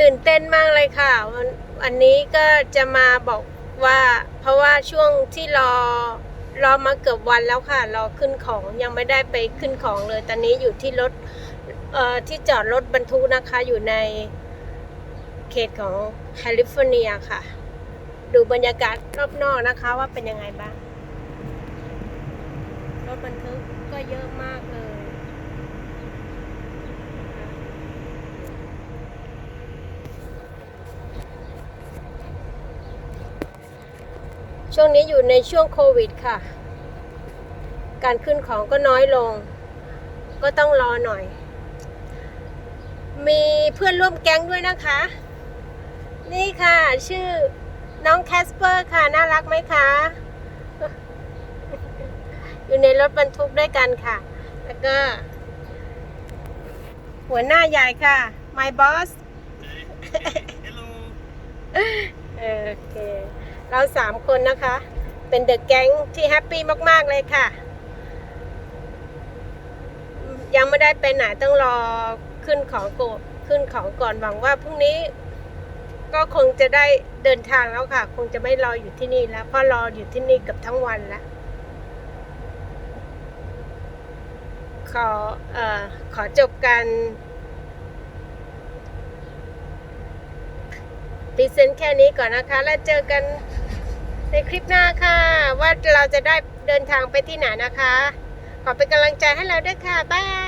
ตื่นเต้นมากเลยค่ะวันวันนี้ก็จะมาบอกว่า เพราะว่าช่วงที่รอรอมาเกือบวันแล้วค่ะ รอขึ้นของยังไม่ได้ไปขึ้นของเลย ตอนนี้อยู่ที่รถเอ่อที่จอดรถบรรทุกนะคะ อยู่ในเขตของแคลิฟอร์เนียค่ะ ดูบรรยากาศรอบนอกนะคะว่าเป็นยังไงบ้าง รถบรรทุกก็เยอะมากเลย ช่วงนี้อยู่ในช่วงโควิดค่ะ การขึ้นของก็น้อยลง ก็ต้องรอหน่อย มีเพื่อนร่วมแก๊งด้วยนะคะ นี่ค่ะ ชื่อน้องแคสเปอร์ค่ะ น่ารักไหมคะ อยู่ในรถบรรทุกด้วยกันค่ะ แล้วก็ หัวหน้าใหญ่ค่ะ my boss Hello. เออโอเค เราสามคนนะคะ เป็นเดอะแก๊งที่แฮปปี้มาก ๆ เลยค่ะ ยังไม่ได้ไปไหนต้องรอขึ้นของกขึ้นของก่อนหวังว่าพรุ่งนี้ ก็คงจะได้เดินทางแล้วค่ะ คงจะไม่รออยู่ที่นี่แล้วเพราะรออยู่ที่นี่เกับทั้งวันแล้วขอเอ่อขอจบการพรีเซนต์แค่นี้ก่อนนะคะ แล้วเจอกัน ในคลิปหน้าค่ะ ว่าเราจะได้เดินทางไปที่ไหนนะคะ ขอเป็นกำลังใจให้เราด้วยค่ะ บาย